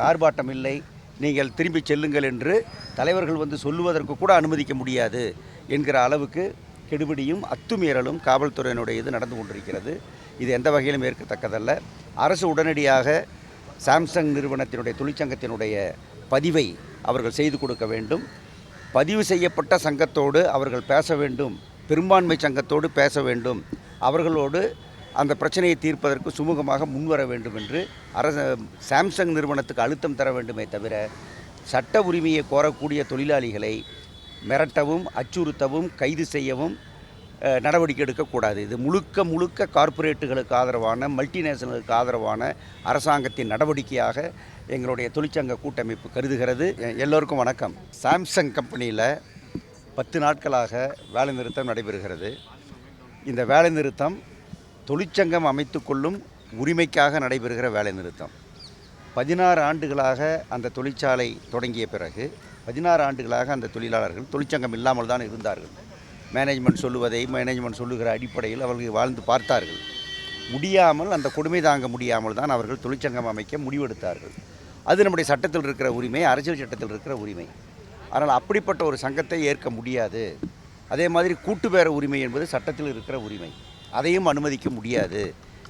ஆர்ப்பாட்டம் இல்லை. நீங்கள் திரும்பி செல்லுங்கள் என்று தலைவர்கள் வந்து சொல்லுவதற்கு கூட அனுமதிக்க முடியாது என்கிற அளவுக்கு கெடுபிடியும் அத்துமீறலும் காவல்துறையினுடைய இது நடந்து கொண்டிருக்கிறது. இது எந்த வகையிலும் ஏற்கத்தக்கதல்ல. அரசு உடனடியாக சாம்சங் நிறுவனத்தினுடைய தொழிற்சங்கத்தினுடைய பதிவை அவர்கள் செய்து கொடுக்க வேண்டும். பதிவு செய்யப்பட்ட சங்கத்தோடு அவர்கள் பேச வேண்டும். பெரும்பான்மை சங்கத்தோடு பேச வேண்டும். அவர்களோடு அந்த பிரச்சனையை தீர்ப்பதற்கு சுமூகமாக முன்வர வேண்டும் என்று அரச சாம்சங் நிறுவனத்துக்கு அழுத்தம் தர வேண்டுமே தவிர சட்ட உரிமையை கோரக்கூடிய தொழிலாளிகளை மிரட்டவும் அச்சுறுத்தவும் கைது செய்யவும் நடவடிக்கை எடுக்கக்கூடாது இது முழுக்க முழுக்க கார்ப்பரேட்டுகளுக்கு ஆதரவான மல்டிநேஷனலுக்கு ஆதரவான அரசாங்கத்தின் நடவடிக்கையாக எங்களுடைய தொழிற்சங்க கூட்டமைப்பு கருதுகிறது. எல்லோருக்கும் வணக்கம். சாம்சங் கம்பெனியில் பத்து நாட்களாக வேலைநிறுத்தம் நடைபெறுகிறது. இந்த வேலைநிறுத்தம் தொழிற்சங்கம் தொழிற்சங்கம் அமைத்துக்கொள்ளும் உரிமைக்காக நடைபெறுகிற வேலைநிறுத்தம். பதினாறு ஆண்டுகளாக அந்த தொழிற்சாலை தொடங்கிய பிறகு பதினாறு ஆண்டுகளாக அந்த தொழிலாளர்கள் தொழிற்சங்கம் இல்லாமல் தான் இருந்தார்கள். மேனேஜ்மெண்ட் சொல்லுவதை மேனேஜ்மெண்ட் சொல்லுகிற அடிப்படையில் அவர்கள் வாழ்ந்து பார்த்தார்கள். முடியாமல் அந்த கொடுமை தாங்க முடியாமல் தான் அவர்கள் தொழிற்சங்கம் அமைக்க முடிவெடுத்தார்கள். அது நம்முடைய சட்டத்தில் இருக்கிற உரிமை அரசியல் சட்டத்தில் இருக்கிற உரிமை. ஆனால் அப்படிப்பட்ட ஒரு சங்கத்தை ஏற்க முடியாது. அதே மாதிரி கூட்டு பேர உரிமை என்பது சட்டத்தில் இருக்கிற உரிமை. அதையும் அனுமதிக்க முடியாது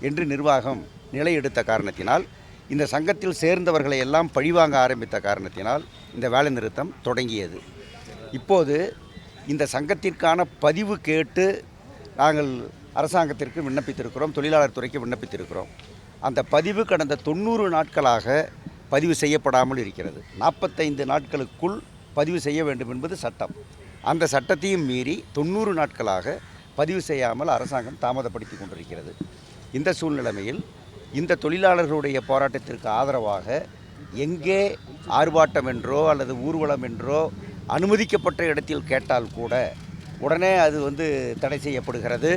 என்று நிர்வாகம் நிலை எடுத்த காரணத்தினால் இந்த சங்கத்தில் சேர்ந்தவர்களை எல்லாம் பழிவாங்க ஆரம்பித்த காரணத்தினால் இந்த வேலை நிறுத்தம் தொடங்கியது. இப்போது இந்த சங்கத்திற்கான பதிவு கேட்டு நாங்கள் அரசாங்கத்திற்கு விண்ணப்பித்திருக்கிறோம் தொழிலாளர் துறைக்கு விண்ணப்பித்திருக்கிறோம். அந்த பதிவு கடந்த தொண்ணூறு நாட்களாக பதிவு செய்யப்படாமல் இருக்கிறது. நாற்பத்தைந்து நாட்களுக்குள் பதிவு செய்ய வேண்டும் என்பது சட்டம். அந்த சட்டத்தையும் மீறி தொண்ணூறு நாட்களாக பதிவு செய்யாமல் அரசாங்கம் தாமதப்படுத்தி கொண்டிருக்கிறது. இந்த சூழ்நிலைமையில் இந்த தொழிலாளர்களுடைய போராட்டத்திற்கு ஆதரவாக எங்கே ஆர்ப்பாட்டம் என்றோ அல்லது ஊர்வலம் என்றோ அனுமதிக்கப்பட்ட இடத்தில் கேட்டால் கூட உடனே அது வந்து தடை செய்யப்படுகிறது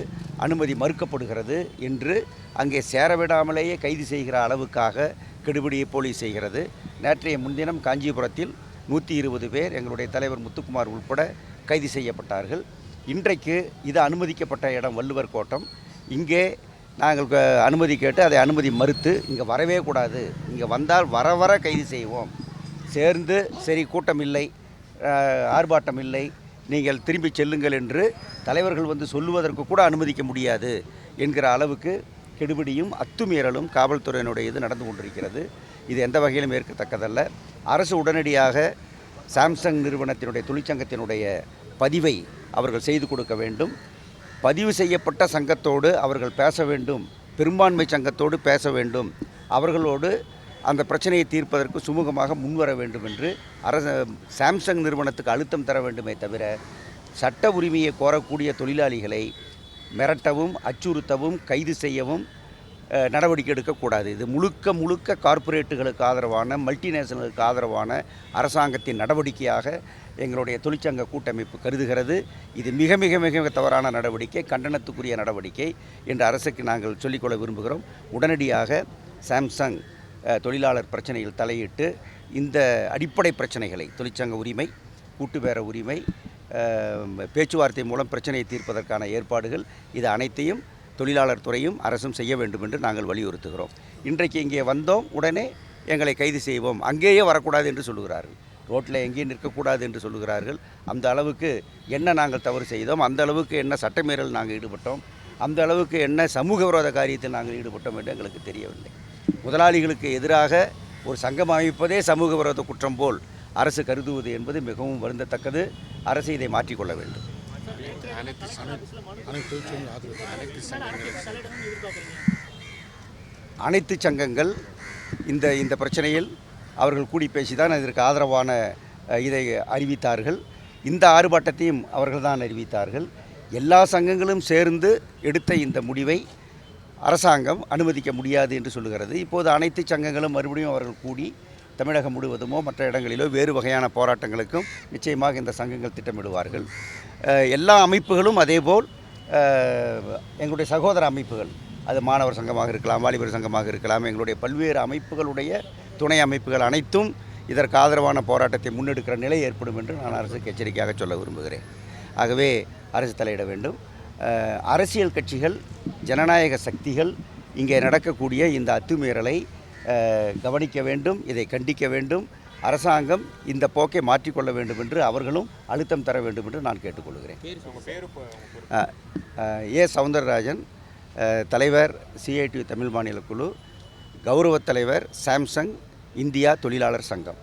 அனுமதி மறுக்கப்படுகிறது என்று அங்கே சேரவிடாமலேயே கைது செய்கிற அளவுக்காக கெடுபிடியை போலீஸ் செய்கிறது. நேற்றைய முன்தினம் காஞ்சிபுரத்தில் நூற்றி இருபது பேர் எங்களுடைய தலைவர் முத்துக்குமார் உட்பட கைது செய்யப்பட்டார்கள். இன்றைக்கு இது அனுமதிக்கப்பட்ட இடம் வள்ளுவர் கோட்டம். இங்கே நாங்கள் அனுமதி கேட்டு அதை அனுமதி மறுத்து இங்கே வரவே கூடாது. இங்கே வந்தால் வர வர கைது செய்வோம். சேர்ந்து சரி கூட்டம் இல்லை ஆர்ப்பாட்டம் இல்லை நீங்கள் திரும்பி செல்லுங்கள் என்று தலைவர்கள் வந்து சொல்லுவதற்கு கூட அனுமதிக்க முடியாது என்கிற அளவுக்கு கெடுபிடியும் அத்துமீறலும் காவல்துறையினுடைய இது நடந்து கொண்டிருக்கிறது. இது எந்த வகையிலும் ஏற்கத்தக்கதல்ல. அரசு உடனடியாக சாம்சங் நிறுவனத்தினுடைய தொழிற்சங்கத்தினுடைய பதிவை அவர்கள் செய்து கொடுக்க வேண்டும். பதிவு செய்யப்பட்ட சங்கத்தோடு அவர்கள் பேச வேண்டும். பெரும்பான்மை சங்கத்தோடு பேச வேண்டும். அவர்களோடு அந்த பிரச்சனையை தீர்ப்பதற்கு சுமூகமாக முன்வர வேண்டும் என்று அரச சாம்சங் நிறுவனத்துக்கு அழுத்தம் தர வேண்டுமே தவிர சட்ட உரிமையை கோரக்கூடிய தொழிலாளிகளை மிரட்டவும் அச்சுறுத்தவும் கைது செய்யவும் நடவடிக்கை எடுக்கக்கூடாது. இது முழுக்க முழுக்க கார்ப்பரேட்டுகளுக்கு ஆதரவான மல்டிநேஷனலுக்கு ஆதரவான அரசாங்கத்தின் நடவடிக்கையாக எங்களுடைய தொழிற்சங்க கூட்டமைப்பு கருதுகிறது. இது மிக மிக மிக மிக தவறான நடவடிக்கை கண்டனத்துக்குரிய நடவடிக்கை என்று அரசுக்கு நாங்கள் சொல்லிக்கொள்ள விரும்புகிறோம். உடனடியாக சாம்சங் தொழிலாளர் பிரச்சனையில் தலையிட்டு இந்த அடிப்படை பிரச்சனைகளை தொழிற்சங்க உரிமை கூட்டுப்பேர உரிமை பேச்சுவார்த்தை மூலம் பிரச்சனையை தீர்ப்பதற்கான ஏற்பாடுகள் இது அனைத்தையும் தொழிலாளர் துறையும் அரசும் செய்ய வேண்டும் என்று நாங்கள் வலியுறுத்துகிறோம். இன்றைக்கு இங்கே வந்தோம் உடனே எங்களை கைது செய்வோம். அங்கேயே வரக்கூடாது என்று சொல்லுகிறார்கள். ரோட்டில் எங்கேயும் நிற்கக்கூடாது என்று சொல்லுகிறார்கள். அந்த அளவுக்கு என்ன நாங்கள் தவறு செய்தோம்? அந்த அளவுக்கு என்ன சட்டமீறல் நாங்கள் ஈடுபட்டோம்? அந்த அளவுக்கு என்ன சமூக விரோத காரியத்தில் நாங்கள் ஈடுபட்டோம் என்று எங்களுக்கு தெரியவில்லை. முதலாளிகளுக்கு எதிராக ஒரு சங்கம் அமைப்பதே சமூக விரோத குற்றம் போல் அரசு கருதுவது என்பது மிகவும் வருந்தத்தக்கது. அரசு இதை மாற்றிக்கொள்ள வேண்டும். அனைத்து அனைத்து அனைத்து அனைத்து சங்கங்கள் இந்த இந்த பிரச்சனையில் அவர்கள் கூடி பேசி தான் இதற்கு ஆதரவான இதை அறிவித்தார்கள். இந்த ஆர்ப்பாட்டத்தையும் அவர்கள் தான் அறிவித்தார்கள். எல்லா சங்கங்களும் சேர்ந்து எடுத்த இந்த முடிவை அரசாங்கம் அனுமதிக்க முடியாது என்று சொல்லுகிறது. இப்போது அனைத்து சங்கங்களும் மறுபடியும் அவர்கள் கூடி தமிழகம் முழுவதுமோ மற்ற இடங்களிலோ வேறு வகையான போராட்டங்களுக்கும் நிச்சயமாக இந்த சங்கங்கள் திட்டமிடுவார்கள். எல்லா அமைப்புகளும் அதேபோல் எங்களுடைய சகோதர அமைப்புகள் அது மாணவர் சங்கமாக இருக்கலாம் வாலிபர் சங்கமாக இருக்கலாம் எங்களுடைய பல்வேறு அமைப்புகளுடைய துணை அமைப்புகள் அனைத்தும் இதற்கு ஆதரவான போராட்டத்தை முன்னெடுக்கிற நிலை ஏற்படும் என்று நான் அரசுக்கு எச்சரிக்கையாக சொல்ல விரும்புகிறேன். ஆகவே அரசு தலையிட வேண்டும். அரசியல் கட்சிகள் ஜனநாயக சக்திகள் இங்கே நடக்கக்கூடிய இந்த அத்துமீறலை கவனிக்க வேண்டும் இதை கண்டிக்க வேண்டும். அரசாங்கம் இந்த போக்கை மாற்றிக்கொள்ள வேண்டும் என்று அவர்களும் அழுத்தம் தர வேண்டும் என்று நான் கேட்டுக்கொள்கிறேன். ஏ சவுந்தரராஜன் தலைவர் சிஐடி தமிழ் மாநில குழு கௌரவ தலைவர் சாம்சங் இந்தியா தொழிலாளர் சங்கம்.